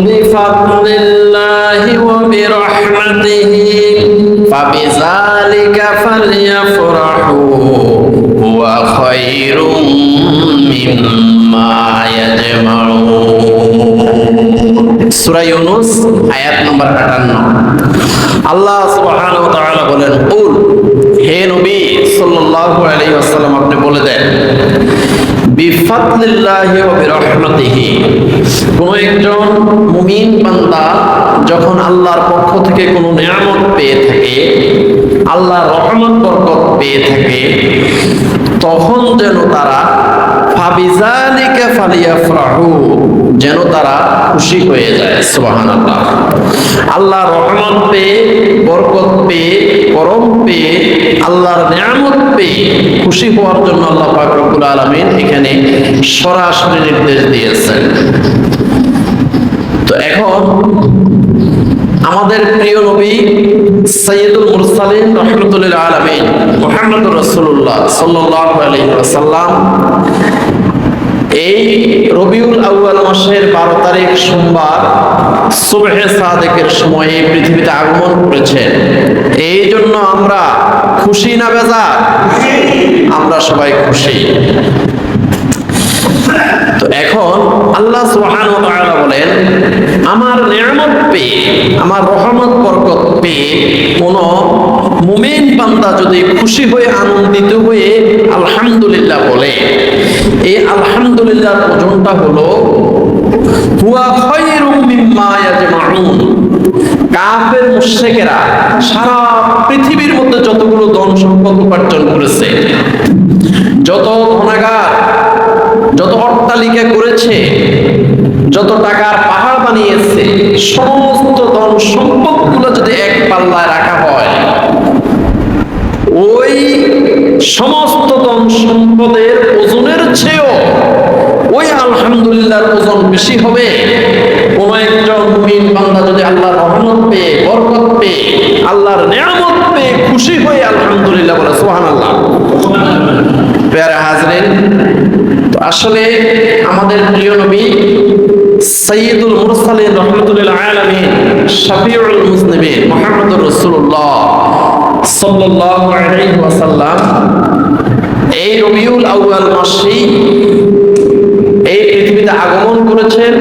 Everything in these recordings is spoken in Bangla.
بفضل الله وبرحمته فبذلك فليفرحوا هو خير مما يجمعون সূরা ইউনূস আয়াত নম্বর 58 আল্লাহ সুবহানাহু ওয়া তাআলা বলেন কুল হে নবী সাল্লাল্লাহু আলাইহি ওয়াসাল্লাম আপনি বলে দেন একজন মুমিন বান্দা যখন আল্লাহর পক্ষ থেকে কোনো নিয়ামত পেয়ে থাকে, আল্লাহর রহমত পেয়ে থাকে, তখন যেন তারা ফাবিজালিকা ফালিয়াফরাহু, যেন তারা খুশি হয়ে যায়, সুবহানাল্লাহ। আল্লাহর রহমত পেয়ে, বরকত পেয়ে করম পেয়ে, আল্লাহর নিয়ামত পেয়ে খুশি হওয়ার জন্য আল্লাহ পাক রব্বুল আলামিন এখানে সরাসরি নির্দেশ দিয়েছেন। তো এখন আমাদের প্রিয় নবী সৈয়দুল মুরসালিন রহমতুল্লাহ আলমিন মোহাম্মদ রসুল্লাহ সাল্লাহ আলহিহাসাল্লাম এই রবিউল আউয়াল মাসের বারো তারিখ সোমবার সুবহে সাদেকের সময়ে পৃথিবীতে আগমন করেছেন এই জন্য আমরা খুশি না বেজা? আমরা সবাই খুশি। তো এখন আল্লাহ তাআলা বলেন, আমার নিয়ামত পেয়ে, আমার রহমত বরকত পেয়ে কোন মুমিন বান্দা যদি খুশি হয়ে, আনন্দিত হয়ে আলহামদুলিল্লাহ ওজনটা হলো কাফের মুশরিকেরা সারা পৃথিবীর মধ্যে যতগুলো ধন সম্পদ উপার্জন করেছে, যত ধনাগার, যত অট্টালিকা করেছে, যত টাকার পাহাড় বানিয়েছে, সমস্ত ধন সম্পদগুলো যদি এক পাল্লায় রাখা হয়, ওই সমস্ত ধন সম্পদের ওজনের চেয়েও আলহামদুলিল্লাহর ওজন বেশি হবে। কোন একজন মুমিন বান্দা যদি আল্লাহর রহমত পেয়ে, বরকত পেয়ে, আল্লাহর নিয়ামত পেয়ে খুশি হয়ে আলহামদুলিল্লাহ বলে সুবহানাল্লাহ। প্যারা হাজরিন, তো আসলে আমাদের প্রিয় নবী সৈয়দুল মুরসালিন রহমতুল্লাহ আলামিন শফিউল মুসলিমিন মুহাম্মদুর রাসূলুল্লাহ সাল্লাল্লাহু আলাইহি ওয়াসাল্লাম, এই রবিউল আউয়াল মাসেই আগমন করেছেন,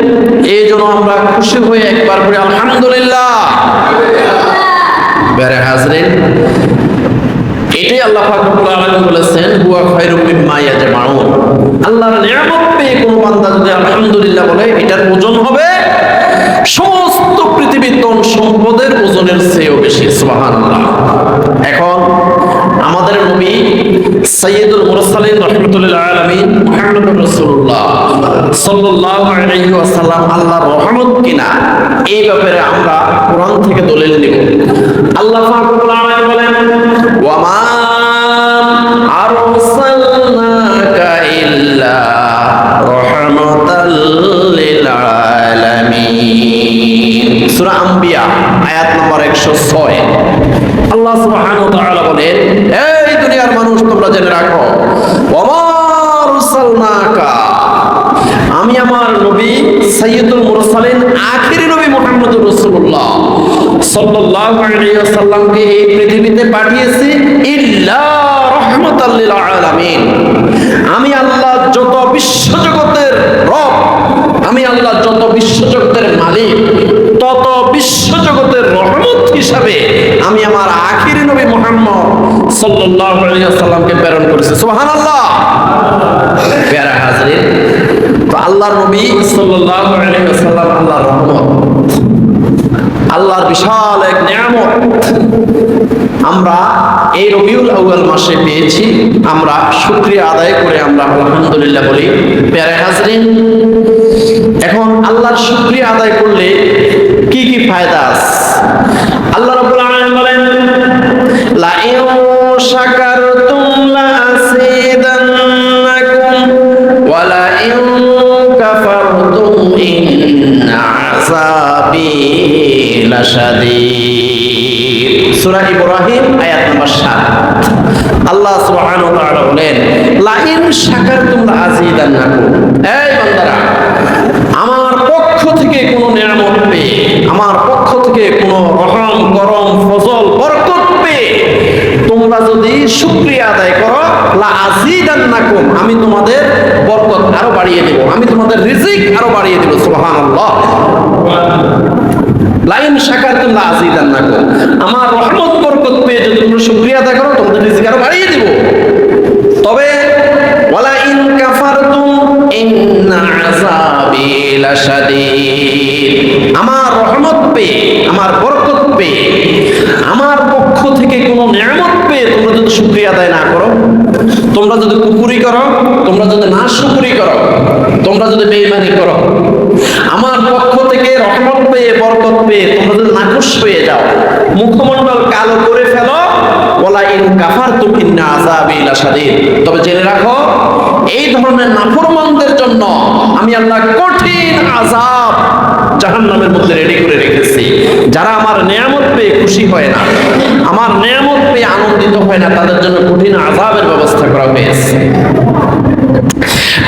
এই জন্য আমরা খুশি হয়ে একবার করে আলহামদুলিল্লাহ। বেড়ে হাজরিন, এটাই আল্লাহ আলামিন বলেছেন মিম্মা ইয়াজমাউন। আল্লাহর নিয়ামত পেয়ে কোন যদি আলহামদুলিল্লাহ বলে, এটার ওজন হবে সমস্ত পৃথিবীর ধন সম্পদের ওজনের চেয়েও বেশি। সুবহানাল্লাহ। এখন আমাদের নবী সৈয়দুল মুরসালিন রহমতুল্লাহ আলামিন মুহাম্মদুর রাসূলুল্লাহ। ওয়াসাল্লাম আল্লাহর রহমত কিনা, এই ব্যাপারে আমরা কোরআন থেকে দলিল নিব। আল্লাহ বলেন আয়াত নম্বর 106 আল্লাহ সুবহানাহু ওয়া তাআলা বলেন এই দুনিয়ার মানুষ তোমরা জেনে রাখো ওয়ামা আরসালনাকা আমি আমার নবী সৈয়দুল মুরসালিন আখিরি নবী মুহাম্মদুর রাসূলুল্লাহ। সাল্লাল্লাহু আলাইহি ওয়াসাল্লামকে এই পৃথিবীতে পাঠিয়েছি, ইল্লা রাহমাতাল লিল আলামিন। আমি আল্লাহ যত বিশ্বজগতের রব, আমি আল্লাহ যত বিশ্বজগতের মালিক, তত বিশ্বজগতের রহমত হিসাবে আমি আমার আখিরি নবী মুহাম্মদ সাল্লাল্লাহু আলাইহি ওয়াসাল্লামকে প্রেরণ করেছি। সুবহানাল্লাহ। আল্লাহর নবী সাল্লাল্লাহু আলাইহি ওয়াসাল্লাম আল্লাহর রহমত। আল্লাহর বিশাল এক নিয়ামত। আমরা এই রবিউল আউয়াল মাসে পেয়েছি। আমরা শুকরিয়া আদায় করে আমরা আলহামদুলিল্লাহ বলি, প্যারে হাজরিন। এখন আল্লাহর শুকরিয়া আদায় করলে কি কি ফায়দা আল্লাহ বলেন আমার পক্ষ থেকে কোন নিয়ামত পে আমার পক্ষ থেকে কোনো রহম, গরম, ফজল, বরকত পে তোমরা যদি সুক্রিয়া আদায় করো আমি তোমাদের বরকত আরও বাড়িয়ে দেবো, আমি তোমাদের রিজিক আরও বাড়িয়ে দেবো সুহান লাইন শাকারতুম না করো। আমার রহমত বরকত পেয়ে যদি তোমরা শুকরিয়া আদায় করো তোমাদের রিজিক আরও বাড়িয়ে দিব। তবে ওয়ালা ইন কাফারতুম ইন্না আযাবি লাশাদীদ। আমার রহমত পেয়ে, আমার বরকত পেয়ে, আমার পক্ষ থেকে কোনো নিয়ামত পেয়ে তোমরা যদি শুকরিয়া আদায় না করো, তোমরা যদি কুকুরি করো, তোমরা যদি না শুকুরি করো, তোমরা যদি বেইমানি করো, আমার পক্ষ থেকে রহমত পেয়ে পেয়ে তোমরা যদি নাকুশ পেয়ে যাও, মুখমণ্ডল কালো করে ফেলো ওলা ইন কাফার তুমিন্না আযাবি লাশাদীদ। তবে জেনে রাখো, এই ধরনের নাফরমানদের জন্য আমি আল্লাহ কঠিন আযাব জাহান্নামের মধ্যে রেডি করে রেখেছি। যারা আমার নিয়ামত পেয়ে খুশি হয় না, আমার নিয়ামত পেয়ে আনন্দিত হয় না, তাদের জন্য কঠিন আযাবের ব্যবস্থা করা হয়েছে।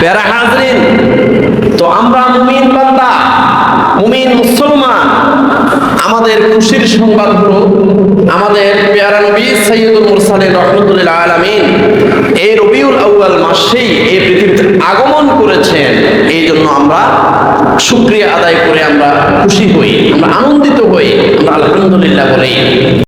প্যারা হাজরিন, তো আমরা মুমিন মুসলমান আমাদের খুশির সংবাদ আমাদের পেয়ারা নবী সৈয়দুল মুরসালিন রহমতুল্লাহ আলমিন এই রবিউল আউ্বাল মাসেই এই পৃথিবীতে আগমন করেছেন। এই জন্য আমরা শুক্রিয়া আদায় করে আমরা খুশি হই, আমরা আনন্দিত হই, আমরা আলহামদুলিল্লাহ বলি।